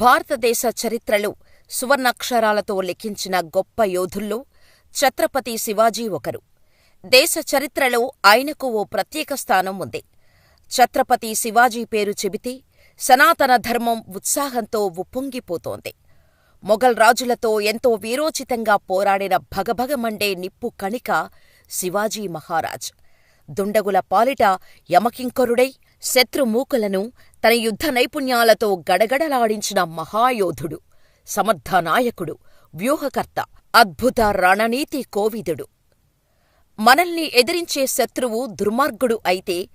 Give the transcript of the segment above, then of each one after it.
భారతదేశ చరిత్రలో సువర్ణాక్షరాలతో లిఖించిన గొప్ప యోధుల్లో ఛత్రపతి శివాజీ ఒకరు. దేశ చరిత్రలో ఆయనకు ఓ ప్రత్యేక స్థానం ఉంది. ఛత్రపతి శివాజీ పేరు చెబితే సనాతన ధర్మం ఉత్సాహంతో ఉప్పొంగిపోతోంది. మొఘల్ రాజులతో ఎంతో వీరోచితంగా పోరాడిన భగభగమండే నిప్పు కణిక శివాజీ మహారాజ్. దుండగుల పాలిట యమకింకరుడై శత్రుమూకలను తన యుద్ధ నైపుణ్యాలతో గడగడలాడించిన మహాయోధుడు, సమర్థ నాయకుడు, వ్యూహకర్త, అద్భుత రణనీతి కోవిదుడు. మనల్ని ఎదిరించే శత్రువు దుర్మార్గుడు అయితే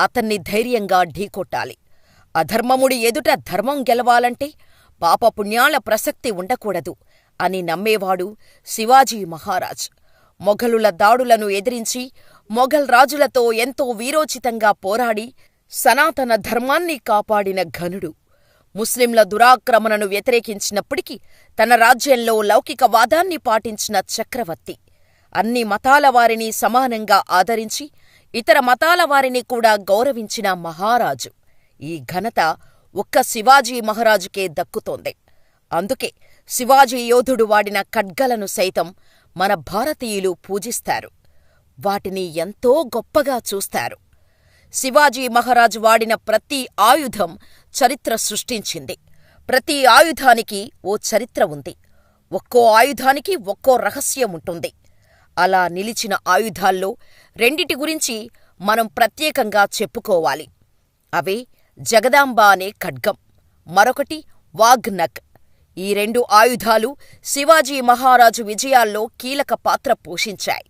అతన్ని ధైర్యంగా ఢీకొట్టాలి. అధర్మముడి ఎదుట ధర్మం గెలవాలంటే పాపపుణ్యాల ప్రసక్తి ఉండకూడదు అని నమ్మేవాడు శివాజీ మహారాజ్. మొఘలుల దాడులను ఎదిరించి మొఘల్ రాజులతో ఎంతో వీరోచితంగా పోరాడి సనాతన ధర్మాన్ని కాపాడిన ఘనుడు. ముస్లింల దురాక్రమణను వ్యతిరేకించినప్పటికీ తన రాజ్యంలో లౌకికవాదాన్ని పాటించిన చక్రవర్తి. అన్ని మతాల వారిని సమానంగా ఆదరించి ఇతర మతాల వారిని కూడా గౌరవించిన మహారాజు. ఈ ఘనత ఒక్క శివాజీ మహారాజుకే దక్కుతోంది. అందుకే శివాజీ యోధుడు వాడిన ఖడ్గలను సైతం మన భారతీయులు పూజిస్తారు. వాటిని ఎంతో గొప్పగా చూస్తారు. శివాజీ మహారాజు వాడిన ప్రతి ఆయుధం చరిత్ర సృష్టించింది. ప్రతి ఆయుధానికి ఓ చరిత్ర ఉంది. ఒక్కో ఆయుధానికి ఒక్కో రహస్యం ఉంటుంది. అలా నిలిచిన ఆయుధాల్లో రెండిటి గురించి మనం ప్రత్యేకంగా చెప్పుకోవాలి. అవే జగదాంబ అనే ఖడ్గం, మరొకటి వాగ్నక్ ఈ రెండు ఆయుధాలు శివాజీ మహారాజు విజయాల్లో కీలక పాత్ర పోషించాయి.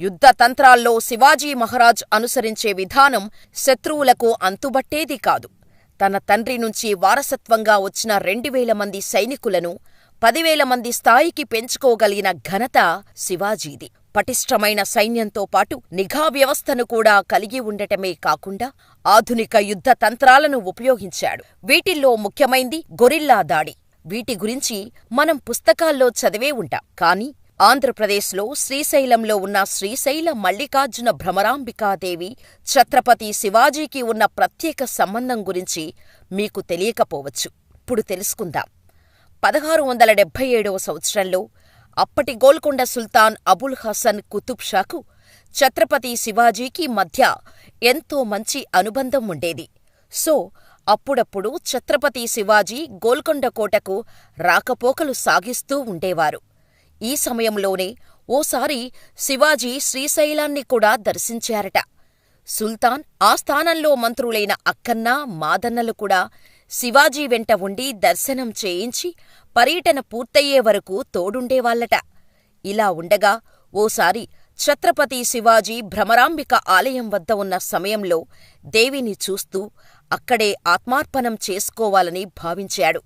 యుద్ధ తంత్రాల్లో శివాజీ మహారాజ్ అనుసరించే విధానం శత్రువులకు అంతుబట్టేది కాదు. తన తండ్రి నుంచి వారసత్వంగా వచ్చిన రెండువేల మంది సైనికులను పదివేల మంది స్థాయికి పెంచుకోగలిగిన ఘనత శివాజీది. పటిష్టమైన సైన్యంతో పాటు నిఘా వ్యవస్థను కూడా కలిగి ఉండటమే కాకుండా ఆధునిక యుద్ధ తంత్రాలను ఉపయోగించాడు. వీటిల్లో ముఖ్యమైంది గొరిల్లా దాడి. వీటి గురించి మనం పుస్తకాల్లో చదివే ఉంటాం. కానీ ఆంధ్రప్రదేశ్లో శ్రీశైలంలో ఉన్న శ్రీశైల మల్లికార్జున భ్రమరాంబికాదేవి ఛత్రపతి శివాజీకి ఉన్న ప్రత్యేక సంబంధం గురించి మీకు తెలియకపోవచ్చు. ఇప్పుడు తెలుసుకుందాం. పదహారు వందల డెబ్బై ఏడవ సంవత్సరంలో అప్పటి గోల్కొండ సుల్తాన్ అబుల్ హసన్ కుతుబ్ షాకు ఛత్రపతి శివాజీకి మధ్య ఎంతో మంచి అనుబంధం ఉండేది. సో అప్పుడప్పుడు ఛత్రపతి శివాజీ గోల్కొండ కోటకు రాకపోకలు సాగిస్తూ ఉండేవారు. ఈ సమయంలోనే ఓసారి శివాజీ శ్రీశైలాన్ని కూడా దర్శించారట. సుల్తాన్ ఆ స్థానంలో మంత్రులైన అక్కన్న, మాదన్నలు కూడా శివాజీ వెంట ఉండి దర్శనం చేయించి పర్యటన పూర్తయ్యే వరకు తోడుండేవాళ్ళట. ఇలా ఉండగా ఓసారి ఛత్రపతి శివాజీ భ్రమరాంబిక ఆలయం వద్ద ఉన్న సమయంలో దేవిని చూస్తూ అక్కడే ఆత్మార్పణం చేసుకోవాలని భావించాడు.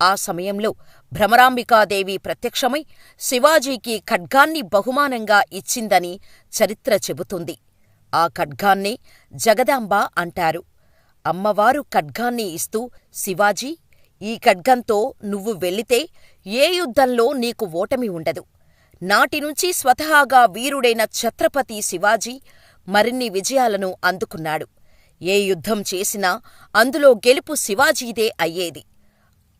ఆ సమయంలో భ్రమరాంబికాదేవి ప్రత్యక్షమై శివాజీకి ఖడ్గాన్ని బహుమానంగా ఇచ్చిందని చరిత్ర చెబుతుంది. ఆ ఖడ్గాన్నే జగదాంబ అంటారు. అమ్మవారు ఖడ్గాన్ని ఇస్తూ శివాజీ, ఈ ఖడ్గంతో నువ్వు వెళ్ళితే ఏ యుద్ధంలో నీకు ఓటమి ఉండదు. నాటినుంచి స్వతహాగా వీరుడైన ఛత్రపతి శివాజీ మరిన్ని విజయాలను అందుకున్నాడు. ఏ యుద్ధం చేసినా అందులో గెలుపు శివాజీదే అయ్యేది.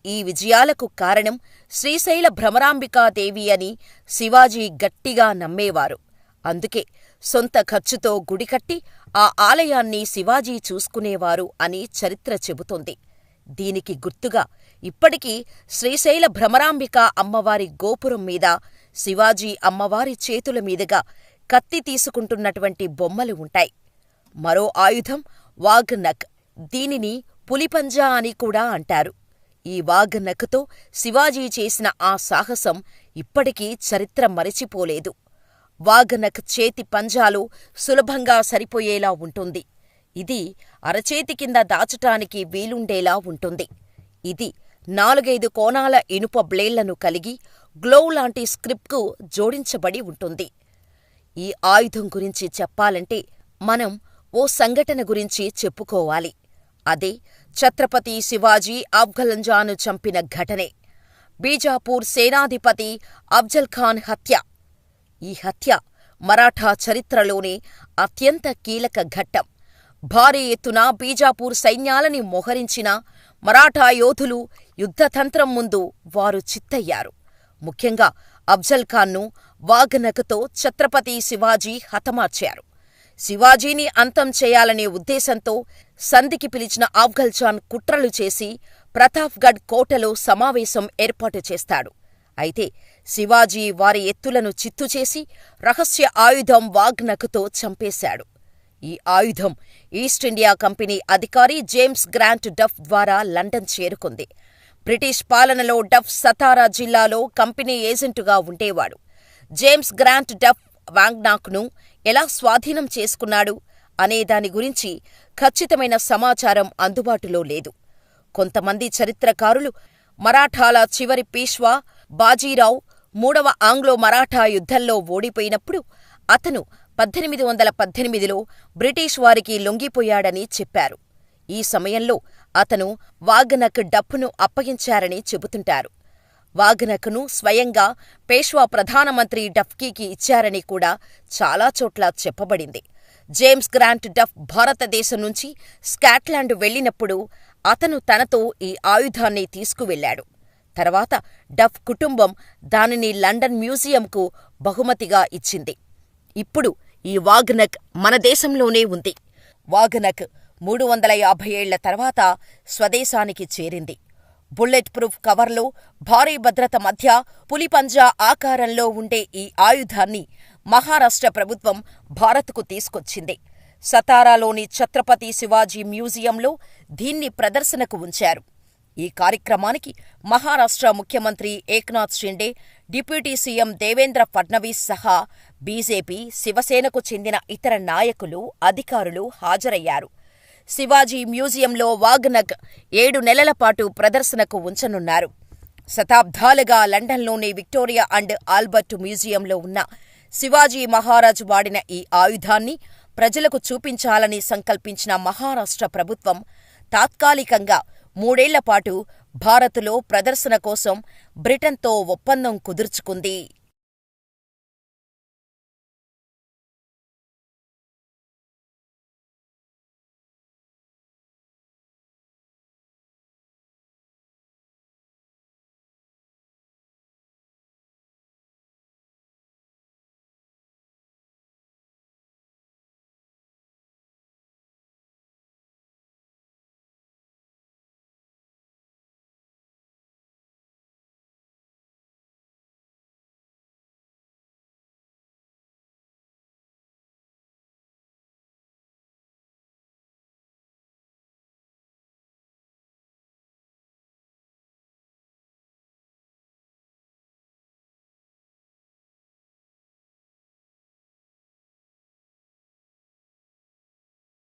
ఈ విజయాలకు కారణం శ్రీశైల భ్రమరాంబికాదేవి అని శివాజీ గట్టిగా నమ్మేవారు. అందుకే సొంత ఖర్చుతో గుడి కట్టి ఆ ఆలయాన్ని శివాజీ చూసుకునేవారు అని చరిత్ర చెబుతోంది. దీనికి గుర్తుగా ఇప్పటికీ శ్రీశైల భ్రమరాంబిక అమ్మవారి గోపురం మీద శివాజీ అమ్మవారి చేతుల మీదుగా కత్తి తీసుకుంటున్నటువంటి బొమ్మలు ఉంటాయి. మరో ఆయుధం వాగ్నక్ దీనిని పులిపంజా అని కూడా అంటారు. ఈ వాఘ్ శివాజీ చేసిన ఆ సాహసం ఇప్పటికీ చరిత్ర మరిచిపోలేదు. వాఘ్ చేతి పంజాలు సులభంగా సరిపోయేలా ఉంటుంది. ఇది అరచేతి కింద దాచటానికి వీలుండేలా ఉంటుంది. ఇది నాలుగైదు కోణాల ఇనుప బ్లేళ్ళను కలిగి గ్లోవ్ లాంటి స్క్రిప్కు జోడించబడి ఉంటుంది. ఈ ఆయుధం గురించి చెప్పాలంటే మనం ఓ సంఘటన గురించి చెప్పుకోవాలి. అదే ఛత్రపతి శివాజీ ఆఫ్ఘన్జాను చంపిన ఘటనే. బీజాపూర్ సేనాధిపతి అఫ్జల్ ఖాన్ హత్య. ఈ హత్య మరాఠా చరిత్రలోనే అత్యంత కీలక ఘట్టం. భారీ ఎత్తున బీజాపూర్ సైన్యాలని మోహరించిన మరాఠా యోధులు యుద్ధతంత్రం ముందు వారు చిత్తయ్యారు. ముఖ్యంగా అఫ్జల్ ఖాన్ను వాఘనకతో ఛత్రపతి శివాజీ హతమార్చారు. శివాజీని అంతం చేయాలనే ఉద్దేశంతో సంధికి పిలిచిన ఆఫ్ఘల్జాన్ కుట్రలు చేసి ప్రతాప్గఢ్ కోటలో సమావేశం ఏర్పాటు చేస్తాడు. అయితే శివాజీ వారి ఎత్తులను చిత్తుచేసి రహస్య ఆయుధం వాగ్నకుతో చంపేశాడు. ఈ ఆయుధం ఈస్టిండియా కంపెనీ అధికారి జేమ్స్ గ్రాంట్ డఫ్ ద్వారా లండన్ చేరుకుంది. బ్రిటిష్ పాలనలో డఫ్ సతారా జిల్లాలో కంపెనీ ఏజెంటుగా ఉండేవాడు. జేమ్స్ గ్రాంట్ డఫ్ వాంగ్నాక్ను ఎలా స్వాధీనం చేసుకున్నాడు అనేదాని గురించి ఖచ్చితమైన సమాచారం అందుబాటులో లేదు. కొంతమంది చరిత్రకారులు మరాఠాల చివరి పీష్వా బాజీరావు మూడవ ఆంగ్లో మరాఠా యుద్ధంలో ఓడిపోయినప్పుడు అతను పద్దెనిమిది వందల పద్దెనిమిదిలో బ్రిటిష్ వారికి లొంగిపోయాడని చెప్పారు. ఈ సమయంలో అతను వాగ్నక్ డప్పును అప్పగించారని చెబుతుంటారు. వాఘనకను స్వయంగా పేష్వా ప్రధానమంత్రి డఫ్కీకి ఇచ్చారని కూడా చాలా చోట్ల చెప్పబడింది. జేమ్స్ గ్రాంట్ డఫ్ భారతదేశం నుంచి స్కాట్లాండ్ వెళ్ళినప్పుడు అతను తనతో ఈ ఆయుధాన్ని తీసుకువెళ్ళాడు తర్వాత డఫ్ కుటుంబం దానిని లండన్ మ్యూజియంకు బహుమతిగా ఇచ్చింది. ఇప్పుడు ఈ వాగ్నక్ మన దేశంలోనే ఉంది. వాగ్నక్ మూడు వందల యాభై ఏళ్ళ తర్వాత స్వదేశానికి చేరింది. బుల్లెట్ ప్రూఫ్ కవర్లో భారీ భద్రత మధ్య పులిపంజా ఆకారంలో ఉండే ఈ ఆయుధాన్ని మహారాష్ట్ర ప్రభుత్వం భారత్కు తీసుకొచ్చింది. సతారాలోని ఛత్రపతి శివాజీ మ్యూజియంలో దీన్ని ప్రదర్శనకు ఉంచారు. ఈ కార్యక్రమానికి మహారాష్ట్ర ముఖ్యమంత్రి ఏక్నాథ్ షిండే, డిప్యూటీ సీఎం దేవేంద్ర ఫడ్నవీస్ సహా బీజేపీ, శివసేనకు చెందిన ఇతర నాయకులు, అధికారులు హాజరయ్యారు. శివాజీ మ్యూజియంలో వాగ్నగ్ ఏడు నెలల పాటు ప్రదర్శనకు ఉంచనున్నారు. శతాబ్దాలుగా లండన్లోని విక్టోరియా అండ్ ఆల్బర్ట్ మ్యూజియంలో ఉన్న శివాజీ మహారాజ్ వాడిన ఈ ఆయుధాన్ని ప్రజలకు చూపించాలని సంకల్పించిన మహారాష్ట్ర ప్రభుత్వం తాత్కాలికంగా మూడేళ్ళపాటు భారత్లో ప్రదర్శన కోసం బ్రిటన్తో ఒప్పందం కుదుర్చుకుంది.